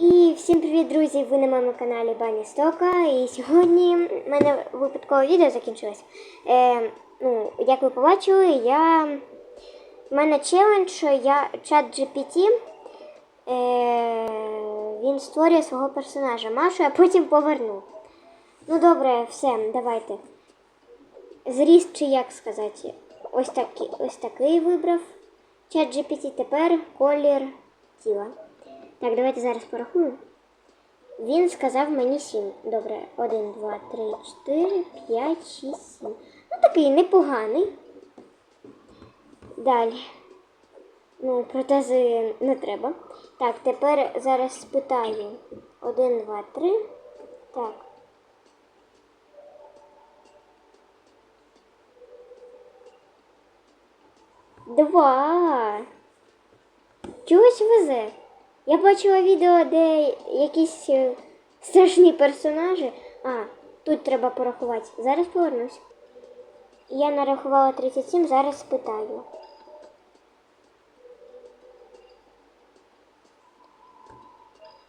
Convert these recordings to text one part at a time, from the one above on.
І всім привіт, друзі! Ви на моєму каналі Бані Стока. І сьогодні в мене випадкове відео закінчилось. Е, ну, як ви побачили, я... в мене челендж, що я чат GPT. Е, він створює свого персонажа Машу, а потім поверну. Ну добре, все, давайте. Зріст, чи як сказати, ось такий, ось такий вибрав. Чат GPT тепер колір тіла. Так, давайте зараз порахуємо. Він сказав мені 7. Добре, 1, 2, 3, 4, 5, 6, 7. Ну такий непоганий. Далі. Ну, протези не треба. Так, тепер зараз спитаю. 1, 2, 3. Так. Два. Чогось везе. Я бачила відео, де якісь е, страшні персонажі. А, тут треба порахувати. Зараз повернусь. Я нарахувала 37, зараз спитаю.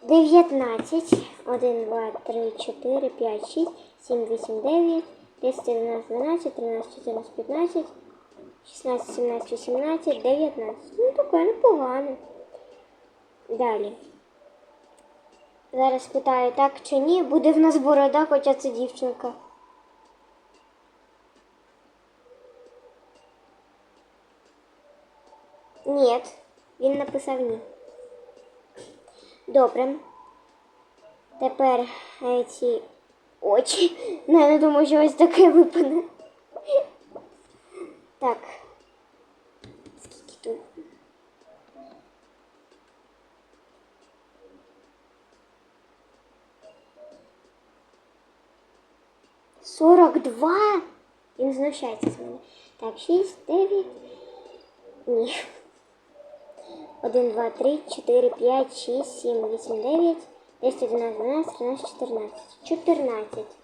Дев'ятнадцять. Один, два, три, чотири, п'ять, шість, сім, вісім, дев'ять, десять, одинадцять, дванадцять, тринадцять, чотирнадцять, п'ятнадцять, шістнадцять, сімнадцять, вісімнадцять, дев'ятнадцять. Ну, таке непогано. Далі. Зараз питаю, так чи ні, буде в нас борода, хоча це дівчинка. Ні, він написав ні. Добре. Тепер е, ці очі. Ну, я не думаю, що ось таке випаде. Так. Скільки тут? Сорок два? Він знущається з мене. Так, шість, дев'ять. Ні. Один, два, три, чотири, п'ять, шість, сім, вісім, дев'ять, десять, одинадцять, дванадцять, тринадцять, чотирнадцять. Чотирнадцять.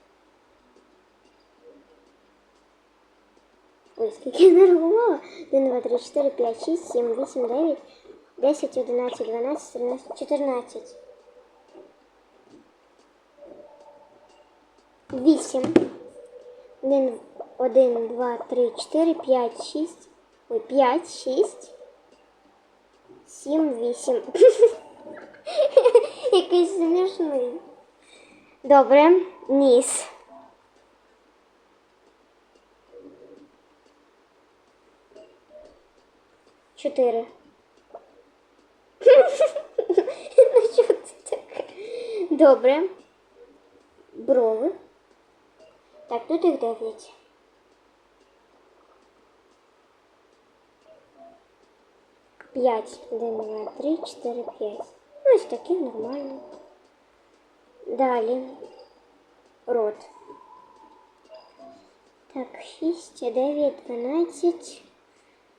Ой, скільки я нарахувала? Один, два, три, чотири, п'ять, шість, сім, вісім, дев'ять, десять, одинадцять, дванадцять, тринадцять, чотирнадцять. Вісім. Один, один, два, три, чотири, п'ять, шість. Ой, п'ять, шість. Сім, вісім. Якийсь смішний. Добре, ніс. Чотири. Ну що? Добре. Брови. Так, тут їх дев'ять. П'ять. Один, два, три, чотири, п'ять. Ну, ось такі нормально. Далі. Рот. Так, шість, дев'ять, дванадцять,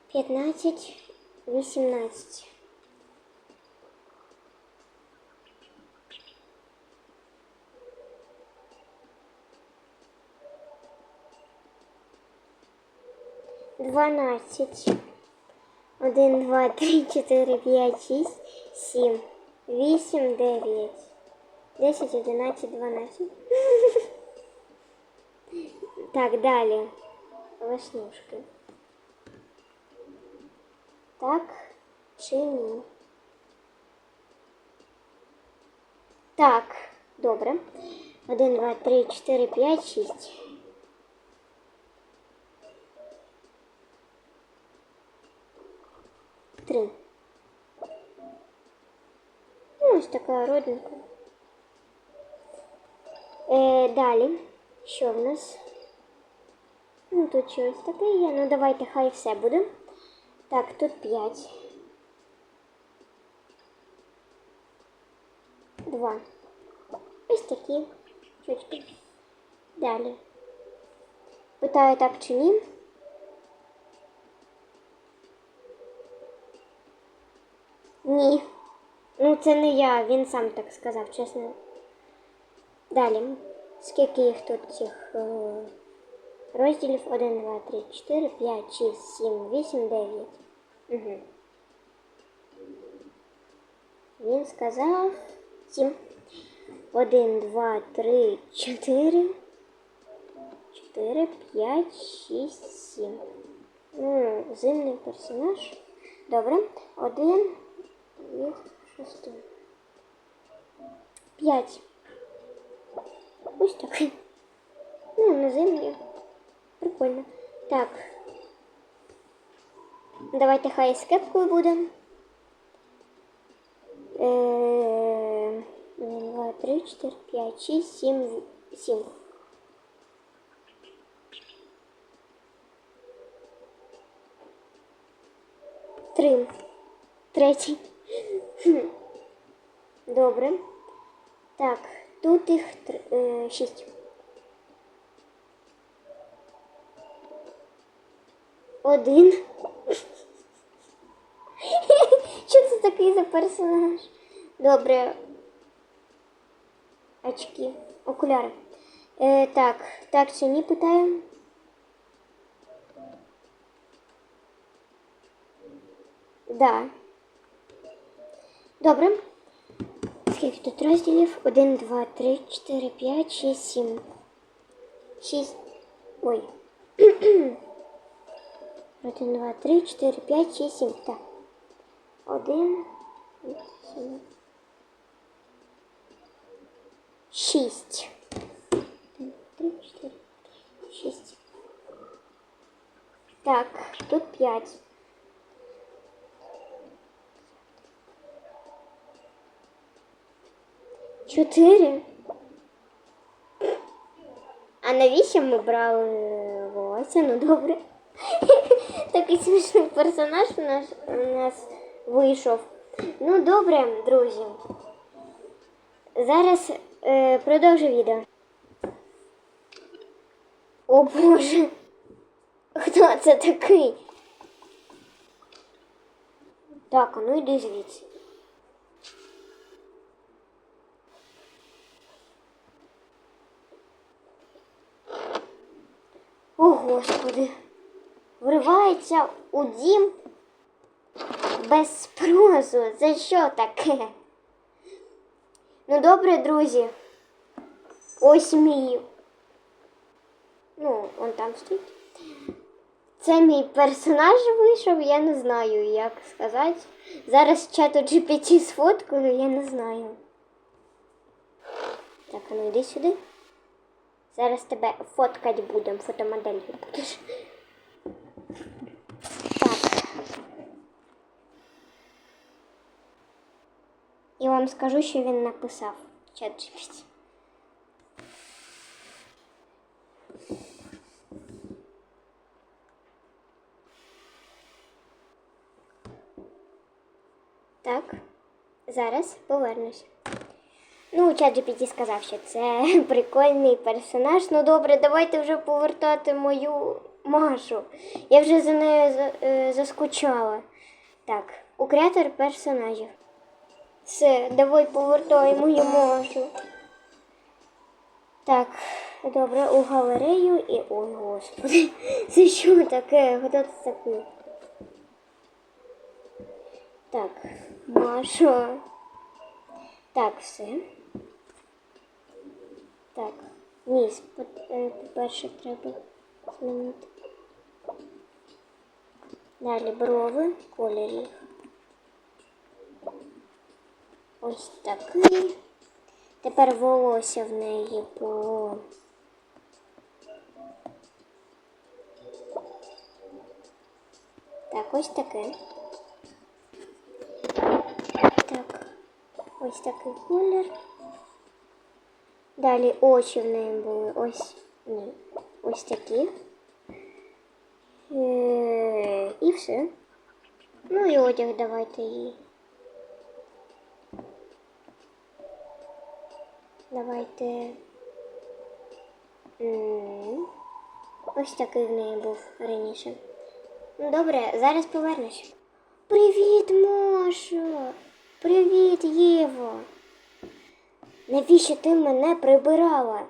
п'ятнадцять, вісімнадцять. Дванадцять. Один, два, три, чотири, п'ять, шість, сім, вісім, дев'ять, десять, одинадцять, дванадцять. Так, далі. Веснушки. Так чи ні? Так, добре. Один, два, три, чотири, п'ять, шість. Три. Ну, ось така родинка. Е, далі. Що в нас? Ну, тут щось таке є. Ну, давайте хай все буде. Так, тут п'ять. Два. Ось такі. Чучки. Далі. Питаю так чи ні. Ні. Ну це не я, він сам так сказав, чесно. Далі. Скільки їх тут цих е, розділів? 1, 2, 3, 4, 5, 6, 7, 8, 9. Угу. Він сказав 7. 1, 2, 3, 4. 4, 5, 6, 7. Ну, зимний персонаж. Добре. 1, есть шестой. Пять. Пусть так. Ну, на Земле Прикольно. Так. Давайте хай скепкою будемо. Е, 2, 3, 4, 5, семь. 7, Три. третий. Хм. Добре. Так, тут їх е, шість. Один. Що це такий за персонаж? Добре. Очки. Окуляри. Е, так, так чи ні питаю? Да. Добре. Скільки тут розділів? Один, два, три, чотири, п'ять, шість, сім. Шість. Ой. Один, два, три, чотири, п'ять, шість, сім. Так. Один. сім. Шість. Один, три, чотири, п'ять, шість. Так, тут п'ять. Чотири. А навіщо ми брали волосся? Ну добре. Такий смішний персонаж у нас, у нас вийшов. Ну добре, друзі. Зараз е, продовжу відео. О Боже. Хто це такий? Так, а ну йди звідси. Господи. Вривається у дім без спросу. Це що таке? Ну, добре, друзі. Ось мій. Ну, он там стоїть. Це мій персонаж вийшов, я не знаю, як сказати. Зараз чату GPT сфоткаю, я не знаю. Так, а ну йди сюди. Зараз тебе фоткати будемо, фотомоделью будеш. Так. І вам скажу, що він написав чат. Так, зараз повернусь. Ну, чат GPT сказав, що це прикольний персонаж. Ну добре, давайте вже повертати мою Машу. Я вже за нею е, заскучала. Так, у креатор персонажів. Все, давай повертай мою Машу. Так, добре, у галерею і. Ой, господи, це що таке? Хто це такий? Так, Маша. Так, все. Так, ніс, е, по-перше, треба змінити. Далі брови, колір їх. Ось такий. Тепер волосся в неї по. Так, ось таке. Так, ось такий колір. Далі очі в неї були ось ні, ось такі. Е, І все. Ну і одяг давайте їй. Давайте. м, Ось такий в неї був раніше. Ну добре, зараз повернусь. Привіт, Маша! Привіт! Навіщо ти мене прибирала?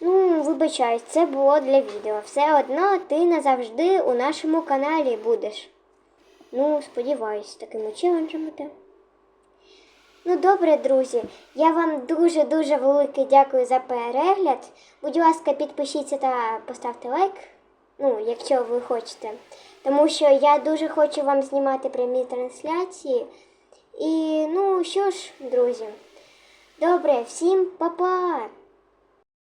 Ну, вибачай, це було для відео. Все одно ти назавжди у нашому каналі будеш. Ну, сподіваюсь, такими челенджами. те. Ну добре, друзі. Я вам дуже-дуже велике дякую за перегляд. Будь ласка, підпишіться та поставте лайк. Ну, якщо ви хочете. Тому що я дуже хочу вам знімати прямі трансляції. І ну що ж, друзі. Добре, всім па-па!